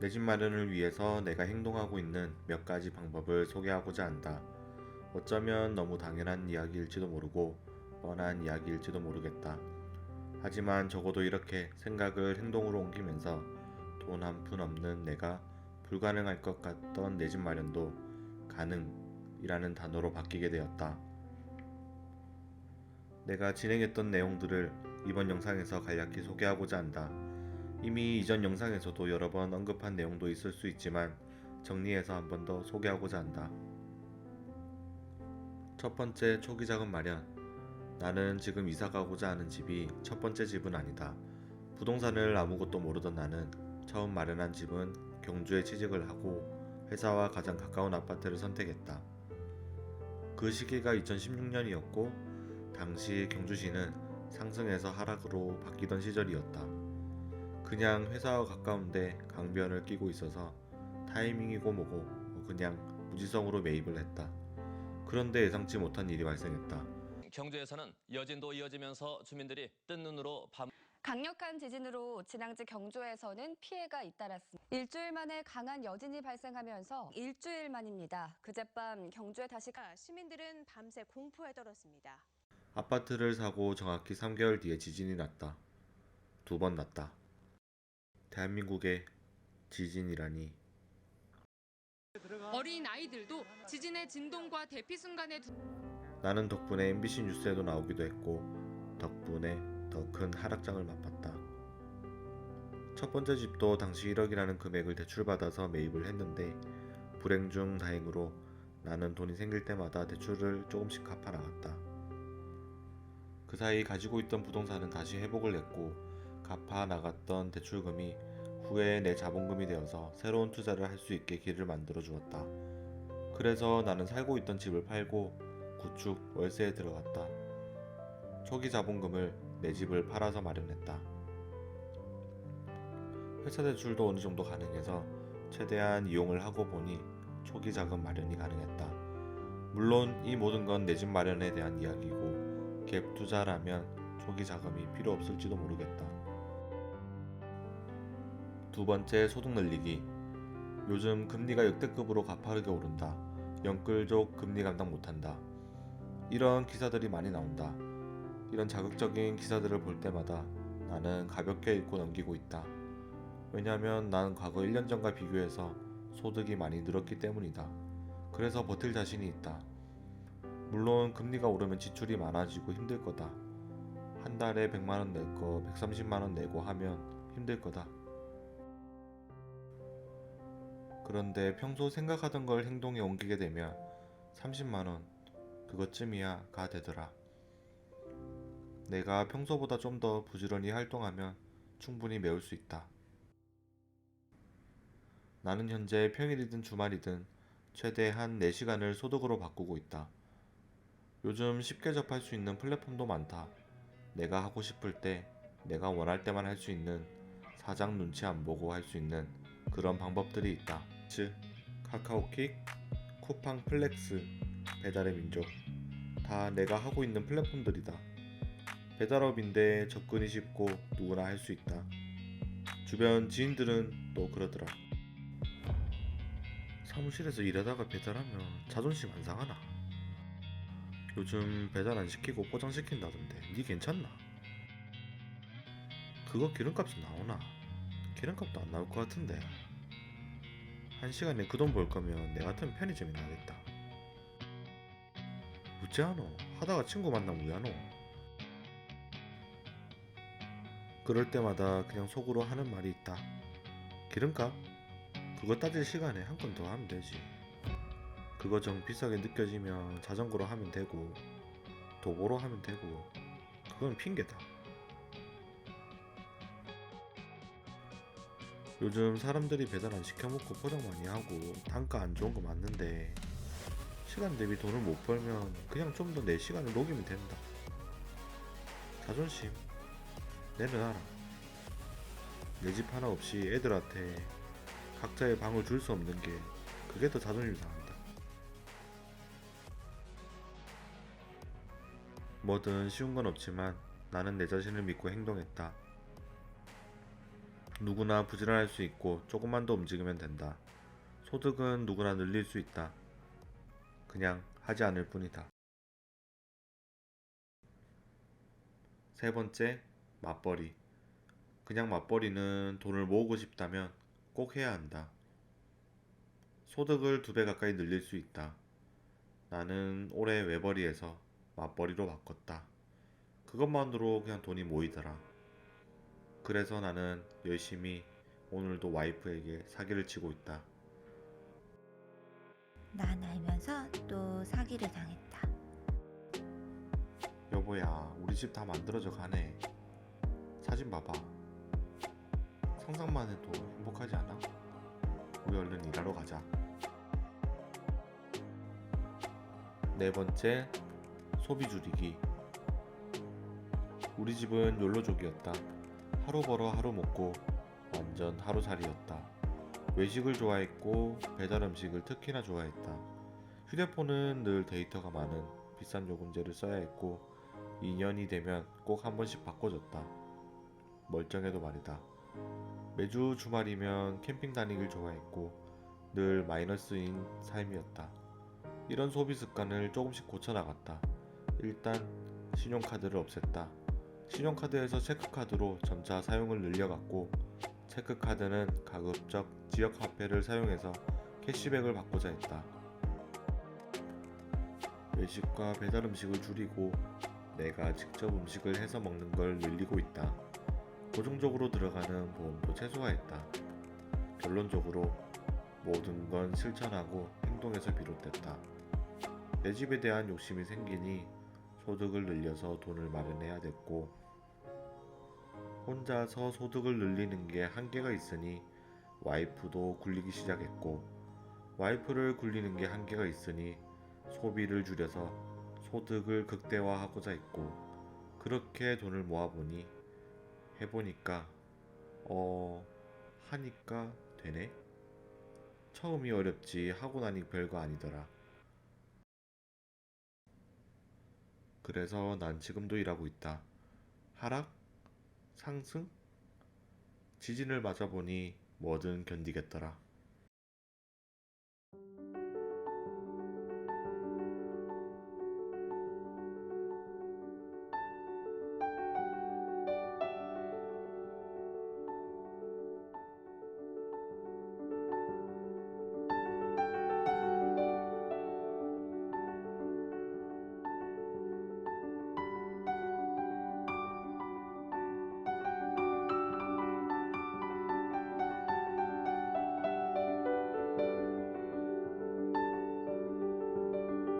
내 집 마련을 위해서 내가 행동하고 있는 몇 가지 방법을 소개하고자 한다. 어쩌면 너무 당연한 이야기일지도 모르고 뻔한 이야기일지도 모르겠다. 하지만 적어도 이렇게 생각을 행동으로 옮기면서 돈 한 푼 없는 내가 불가능할 것 같던 내 집 마련도 가능이라는 단어로 바뀌게 되었다. 내가 진행했던 내용들을 이번 영상에서 간략히 소개하고자 한다. 이미 이전 영상에서도 여러 번 언급한 내용도 있을 수 있지만 정리해서 한 번 더 소개하고자 한다. 첫 번째 초기 자금 마련. 나는 지금 이사 가고자 하는 집이 첫 번째 집은 아니다. 부동산을 아무것도 모르던 나는 처음 마련한 집은 경주에 취직을 하고 회사와 가장 가까운 아파트를 선택했다. 그 시기가 2016년이었고 당시 경주시는 상승에서 하락으로 바뀌던 시절이었다. 그냥 회사와 가까운데 강변을 끼고 있어서 타이밍이고 뭐고 그냥 무지성으로 매입을 했다. 그런데 예상치 못한 일이 발생했다. 경주에서는 여진도 이어지면서 주민들이 뜬 눈으로 밤 강력한 지진으로 진앙지 경주에서는 피해가 잇따랐습니다. 일주일 만에 강한 여진이 발생하면서 일주일 만입니다. 그젯밤 경주에 다시 가- 시민들은 밤새 공포에 떨었습니다. 아파트를 사고 정확히 3개월 뒤에 지진이 났다. 두 번 났다. 대한민국에 지진이라니. 어린 아이들도 지진의 진동과 대피 순간에 두... 나는 덕분에 MBC 뉴스에도 나오기도 했고 덕분에 더 큰 하락장을 맛봤다. 첫 번째 집도 당시 1억이라는 금액을 대출받아서 매입을 했는데 불행 중 다행으로 나는 돈이 생길 때마다 대출을 조금씩 갚아 나갔다. 그 사이 가지고 있던 부동산은 다시 회복을 했고 갚아 나갔던 대출금이 후에 내 자본금이 되어서 새로운 투자를 할 수 있게 길을 만들어 주었다. 그래서 나는 살고 있던 집을 팔고 구축 월세에 들어갔다. 초기 자본금을 내 집을 팔아서 마련했다. 회사 대출도 어느 정도 가능해서 최대한 이용을 하고 보니 초기 자금 마련이 가능했다. 물론 이 모든 건 내 집 마련에 대한 이야기고 갭 투자라면 초기 자금이 필요 없을지도 모르겠다. 두 번째 소득 늘리기. 요즘 금리가 역대급으로 가파르게 오른다. 영끌족 금리 감당 못한다. 이런 기사들이 많이 나온다. 이런 자극적인 기사들을 볼 때마다 나는 가볍게 읽고 넘기고 있다. 왜냐하면 난 과거 1년 전과 비교해서 소득이 많이 늘었기 때문이다. 그래서 버틸 자신이 있다. 물론 금리가 오르면 지출이 많아지고 힘들 거다. 한 달에 100만 원 낼 거 130만 원 내고 하면 힘들 거다. 그런데 평소 생각하던 걸 행동에 옮기게 되면 30만원, 그것쯤이야 가 되더라. 내가 평소보다 좀 더 부지런히 활동하면 충분히 메울 수 있다. 나는 현재 평일이든 주말이든 최대 한 4시간을 소득으로 바꾸고 있다. 요즘 쉽게 접할 수 있는 플랫폼도 많다. 내가 하고 싶을 때, 내가 원할 때만 할 수 있는 사장 눈치 안 보고 할 수 있는 그런 방법들이 있다. 즉, 카카오킥, 쿠팡 플렉스, 배달의 민족. 다 내가 하고 있는 플랫폼들이다. 배달업인데 접근이 쉽고 누구나 할 수 있다. 주변 지인들은 또 그러더라. 사무실에서 일하다가 배달하면 자존심 안 상하나? 요즘 배달 안 시키고 포장 시킨다던데 니 괜찮나? 그거 기름값은 나오나? 기름값도 안 나올 것 같은데 한 시간에 그 돈 벌 거면 내 같은 편의점이 나겠다 우째하노? 하다가 친구 만나면 왜하노? 그럴 때마다 그냥 속으로 하는 말이 있다 기름값? 그거 따질 시간에 한 건 더 하면 되지 그거 정 비싸게 느껴지면 자전거로 하면 되고 도보로 하면 되고 그건 핑계다 요즘 사람들이 배달 안 시켜 먹고 포장 많이 하고 단가 안 좋은 거 맞는데 시간 대비 돈을 못 벌면 그냥 좀 더 내 시간을 녹이면 된다. 자존심 내려놔라. 내 집 하나 없이 애들한테 각자의 방을 줄 수 없는 게 그게 더 자존심 상한다. 뭐든 쉬운 건 없지만 나는 내 자신을 믿고 행동했다. 누구나 부지런할 수 있고 조금만 더 움직이면 된다. 소득은 누구나 늘릴 수 있다. 그냥 하지 않을 뿐이다. 세 번째, 맞벌이. 그냥 맞벌이는 돈을 모으고 싶다면 꼭 해야 한다. 소득을 두 배 가까이 늘릴 수 있다. 나는 올해 외벌이에서 맞벌이로 바꿨다. 그것만으로 그냥 돈이 모이더라. 그래서 나는 열심히 오늘도 와이프에게 사기를 치고 있다. 난 알면서 또 사기를 당했다. 여보야, 우리 집 다 만들어져 가네. 사진 봐봐. 상상만 해도 행복하지 않아? 우리 얼른 일하러 가자. 네 번째, 소비 줄이기. 우리 집은 욜로족이었다. 하루 벌어 하루 먹고 완전 하루살이였다. 외식을 좋아했고 배달 음식을 특히나 좋아했다. 휴대폰은 늘 데이터가 많은 비싼 요금제를 써야 했고 2년이 되면 꼭 한 번씩 바꿔줬다. 멀쩡해도 말이다. 매주 주말이면 캠핑 다니길 좋아했고 늘 마이너스인 삶이었다. 이런 소비 습관을 조금씩 고쳐나갔다. 일단 신용카드를 없앴다. 신용카드에서 체크카드로 점차 사용을 늘려갔고 체크카드는 가급적 지역 화폐를 사용해서 캐시백을 받고자 했다. 외식과 배달 음식을 줄이고 내가 직접 음식을 해서 먹는 걸 늘리고 있다. 고정적으로 들어가는 보험도 최소화했다. 결론적으로 모든 건 실천하고 행동에서 비롯됐다. 내 집에 대한 욕심이 생기니 소득을 늘려서 돈을 마련해야 됐고, 혼자서 소득을 늘리는 게 한계가 있으니 와이프도 굴리기 시작했고, 와이프를 굴리는 게 한계가 있으니 소비를 줄여서 소득을 극대화하고자 했고 그렇게 돈을 모아보니 해보니까 어 하니까 되네? 처음이 어렵지 하고 나니 별거 아니더라. 그래서 난 지금도 일하고 있다. 하락 상승? 지진을 맞아보니 뭐든 견디겠더라